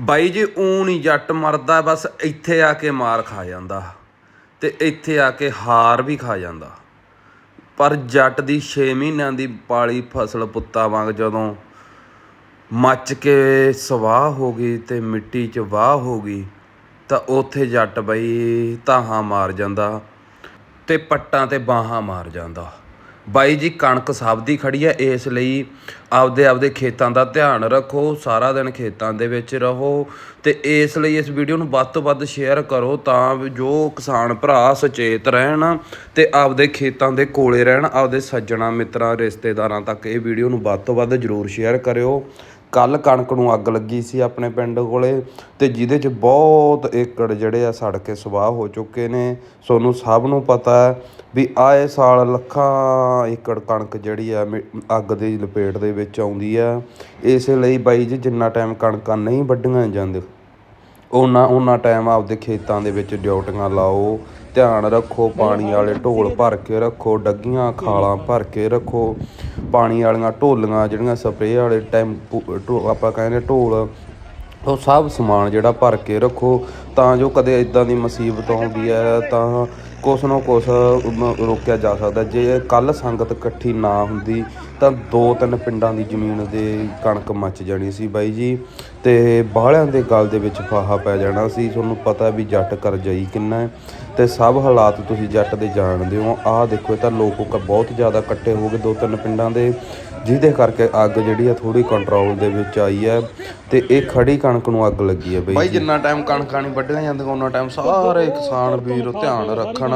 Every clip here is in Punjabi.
ਬਾਈ ਜੀ, ਊਂ ਨਹੀਂ ਜੱਟ ਮਰਦਾ, ਬਸ ਇੱਥੇ ਆ ਕੇ ਮਾਰ ਖਾ ਜਾਂਦਾ। ਤੇ ਇੱਥੇ ਆ ਕੇ ਹਾਰ ਵੀ ਖਾ ਜਾਂਦਾ। ਪਰ ਜੱਟ ਦੀ 6 ਮਹੀਨਿਆਂ ਦੀ ਪਾਲੀ ਫਸਲ ਪੁੱਤਾਂ ਵਾਂਗ ਜਦੋਂ ਮੱਚ ਕੇ ਸਵਾਹ ਹੋ ਗਈ ਤੇ ਮਿੱਟੀ 'ਚ ਵਾਹ ਹੋ ਗਈ, ਤਾਂ ਉੱਥੇ ਜੱਟ ਬਈ ਤਾਹਾਂ ਮਾਰ ਜਾਂਦਾ ਤੇ ਪੱਟਾਂ ਤੇ ਬਾਹਾਂ ਮਾਰ ਜਾਂਦਾ। ਬਾਈ ਜੀ, ਕਣਕ ਸਭ ਦੀ ਖੜੀ ਹੈ, ਇਸ ਲਈ ਆਪਦੇ ਆਪਦੇ ਖੇਤਾਂ ਦਾ ਧਿਆਨ ਰੱਖੋ, ਸਾਰਾ ਦਿਨ ਖੇਤਾਂ ਦੇ ਵਿੱਚ ਰਹੋ ਤੇ ਇਸ ਲਈ ਇਸ ਵੀਡੀਓ ਨੂੰ ਵੱਧ ਤੋਂ ਵੱਧ ਸ਼ੇਅਰ ਕਰੋ ਤਾਂ ਜੋ ਕਿਸਾਨ ਭਰਾ ਸੁਚੇਤ ਰਹਿਣ ਤੇ ਆਪਦੇ ਖੇਤਾਂ ਦੇ ਕੋਲੇ ਰਹਿਣ, ਆਪਦੇ ਸੱਜਣਾ ਮਿੱਤਰਾਂ, ਰਿਸ਼ਤੇਦਾਰਾਂ ਤੱਕ ਇਹ ਵੀਡੀਓ ਨੂੰ ਵੱਧ ਤੋਂ ਵੱਧ ਜਰੂਰ ਸ਼ੇਅਰ ਕਰਿਓ। ਕੱਲ ਕਣਕ ਨੂੰ ਅੱਗ ਲੱਗੀ ਸੀ ਆਪਣੇ ਪਿੰਡ ਕੋਲੇ ਤੇ ਜਿਹਦੇ ਚ ਬਹੁਤ ਏਕੜ ਜਿਹੜੇ ਆ ਸੜ ਕੇ ਸਵਾਹ ਹੋ ਚੁੱਕੇ ਨੇ। ਸੋਨੂੰ ਸਭ ਨੂੰ ਪਤਾ ਹੈ ਵੀ ਆਏ ਸਾਲ ਲੱਖਾਂ ਏਕੜ ਕਣਕ ਜਿਹੜੀ ਆ ਮਿ- ਅੱਗ ਦੀ ਲਪੇਟ ਦੇ ਵਿੱਚ ਆਉਂਦੀ ਆ। ਇਸੇ ਲਈ ਬਾਈ ਜੀ ਜਿੰਨਾ ਟਾਈਮ ਕਣਕਾਂ ਨਹੀਂ ਵੱਢੀਆਂ ਜਾਂਦੇ ਉਹਨਾਂ ਉਹਨਾਂ ਟਾਈਮ ਆਪਦੇ ਖੇਤਾਂ ਦੇ ਵਿੱਚ ਡਿਊਟੀਆਂ ਲਾਓ, ਧਿਆਨ ਰੱਖੋ, ਪਾਣੀ ਵਾਲੇ ਢੋਲ ਭਰ ਕੇ ਰੱਖੋ, ਡੱਗੀਆਂ, ਖਾਲਾਂ ਭਰ ਕੇ ਰੱਖੋ। ਪਾਣੀ ਵਾਲੀਆਂ ਢੋਲੀਆਂ ਜਿਹੜੀਆਂ ਸਪਰੇਅ ਵਾਲੇ ਟੈਂਪੂ, ਢੋ- ਆਪਾਂ ਕਹਿੰਦੇ ਢੋਲ, ਉਹ ਸਭ ਸਮਾਨ ਜਿਹੜਾ ਭਰ ਕੇ ਰੱਖੋ। ਤਾਂ ਜੋ ਕਦੇ ਇਦਾਂ ਦੀ ਮੁਸੀਬਤ ਆਉਂਦੀ ਹੈ, ਤਾਂ ਕੁਛ ਨਾ ਕੁਛ ਰੋਕਿਆ ਜਾ ਸਕਦਾ। ਜੇ ਕੱਲ ਸੰਗਤ ਇਕੱਠੀ ਨਾ ਹੁੰਦੀ ਤਾਂ ਦੋ ਤਿੰਨ ਪਿੰਡਾਂ ਦੀ ਜ਼ਮੀਨ ਦੇ ਕਣਕ ਮੱਚ ਜਾਣੀ ਸੀ ਬਾਈ ਜੀ। ਤੇ ਬਾਹਲਿਆਂ ਦੇ ਗਲ ਦੇ ਵਿੱਚ ਫਾਹਾ ਪੈ ਜਾਣਾ ਸੀ। ਤੁਹਾਨੂੰ ਪਤਾ ਵੀ ਜੱਟ ਕਰਜਾਈ ਕਿੰਨਾ ਹੈ। ਤੇ ਸਭ ਹਾਲਾਤ ਤੁਸੀਂ ਜੱਟ ਦੇ ਜਾਣਦੇ ਹੋ। ਆਹ ਦੇਖੋ ਇਹ ਤਾਂ ਲੋਕ ਬਹੁਤ ਜ਼ਿਆਦਾ ਇਕੱਠੇ ਹੋ ਗਏ ਦੋ ਤਿੰਨ ਪਿੰਡਾਂ ਦੇ। ਜਿਹਦੇ ਕਰਕੇ ਅੱਗ ਜਿਹੜੀ ਆ ਥੋੜੀ ਕੰਟਰੋਲ ਦੇ ਵਿੱਚ ਆਈ ਹੈ। ਤੇ ਇਹ ਖੜੀ ਕਣਕ ਨੂੰ ਅੱਗ ਲੱਗੀ ਹੈ ਬਈ ਬਾਈ ਜਿੰਨਾ ਟਾਈਮ ਕਣਕਾਂ ਨਹੀਂ ਵੱਢੀਆਂ ਜਾਂਦੀਆਂ ਉਹਨਾਂ ਟਾਈਮ ਸਾਰੇ ਕਿਸਾਨ ਵੀਰ ਧਿਆਨ ਰੱਖਣ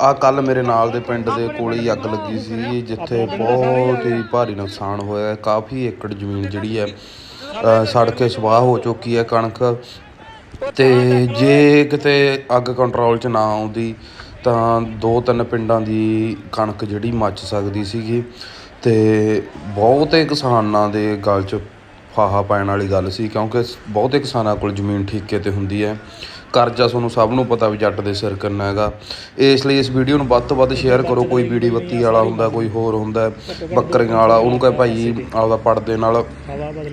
ਆ ਕੱਲ ਮੇਰੇ ਨਾਲ ਦੇ ਪਿੰਡ ਦੇ ਕੋਲ ਹੀ ਅੱਗ ਲੱਗੀ ਸੀ ਜਿੱਥੇ ਬਹੁਤ ਹੀ ਭਾਰੀ ਨੁਕਸਾਨ ਹੋਇਆ ਕਾਫੀ ਏਕੜ ਜ਼ਮੀਨ ਜਿਹੜੀ ਹੈ ਅ, ਸੜ ਕੇ ਸਵਾਹ ਹੋ ਚੁੱਕੀ ਹੈ ਕਣਕ। ਤੇ ਜੇ ਕਿਤੇ ਅੱਗ ਕੰਟਰੋਲ 'ਚ ਨਾ ਆਉਂਦੀ ਤਾਂ ਦੋ ਤਿੰਨ ਪਿੰਡਾਂ ਦੀ ਕਣਕ ਜਿਹੜੀ ਮੱਚ ਸਕਦੀ ਸੀਗੀ। ਤੇ ਬਹੁਤੇ ਕਿਸਾਨਾਂ ਦੇ ਗਲ 'ਚ ਫਾਹਾ ਪੈਣ ਵਾਲੀ ਗੱਲ ਸੀ ਕਿਉਂਕਿ ਬਹੁਤੇ ਕਿਸਾਨਾਂ ਕੋਲ ਜ਼ਮੀਨ ਠੇਕੇ ਤੇ ਹੁੰਦੀ ਹੈ। ਕਰਜ਼ਾ ਤੁਹਾਨੂੰ ਸਭ ਨੂੰ ਪਤਾ ਵੀ ਜੱਟ ਦੇ ਸਿਰ ਕਿੰਨਾ ਹੈਗਾ। ਇਸ ਲਈ ਇਸ ਵੀਡੀਓ ਨੂੰ ਵੱਧ ਤੋਂ ਵੱਧ ਸ਼ੇਅਰ ਕਰੋ, ਕੋਈ ਬੀੜੀ ਬੱਤੀ ਵਾਲਾ ਹੁੰਦਾ, ਕੋਈ ਹੋਰ ਹੁੰਦਾ, ਬੱਕਰੀਆਂ ਵਾਲਾ, ਉਹਨੂੰ ਕਹੇ ਭਾਈ ਆਪਦਾ ਪੜਦੇ ਨਾਲ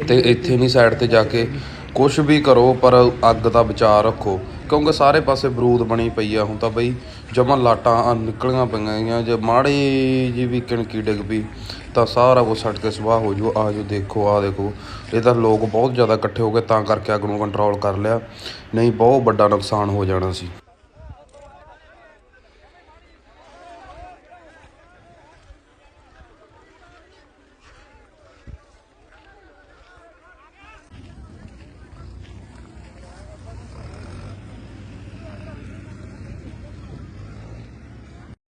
ਤੇ ਇੱਥੇ ਨਹੀਂ ਸਾਈਡ ਤੇ ਜਾ ਕੇ ਕੁਝ ਵੀ ਕਰੋ, ਪਰ ਅੱਗ ਦਾ ਬਚਾਅ ਰੱਖੋ। ਕਿਉਂਕਿ ਸਾਰੇ ਪਾਸੇ ਬਰੂਦ ਬਣੀ ਪਈ ਆ, ਹੁਣ ਤਾਂ ਬਈ ਜਮਾਂ ਲਾਟਾਂ ਨਿਕਲੀਆਂ ਪਈਆਂ ਗਈਆਂ ਜੇ ਮਾੜੀ ਜੀ ਵੀ ਕਿਣਕੀ ਡਿੱਗ ਪਈ, ਤਾਂ ਸਾਰਾ ਕੁਝ ਛੱਡ ਕੇ ਸਵਾਹ ਹੋ ਜੂ ਆ ਜੋ ਦੇਖੋ ਆ ਦੇਖੋ। ਇਹ ਤਾਂ ਲੋਕ ਬਹੁਤ ਜ਼ਿਆਦਾ ਇਕੱਠੇ ਹੋ ਗਏ ਤਾਂ ਕਰਕੇ ਅੱਗ ਨੂੰ ਕੰਟਰੋਲ ਕਰ ਲਿਆ, ਨਹੀਂ ਬਹੁਤ ਵੱਡਾ ਨੁਕਸਾਨ ਹੋ ਜਾਣਾ ਸੀ।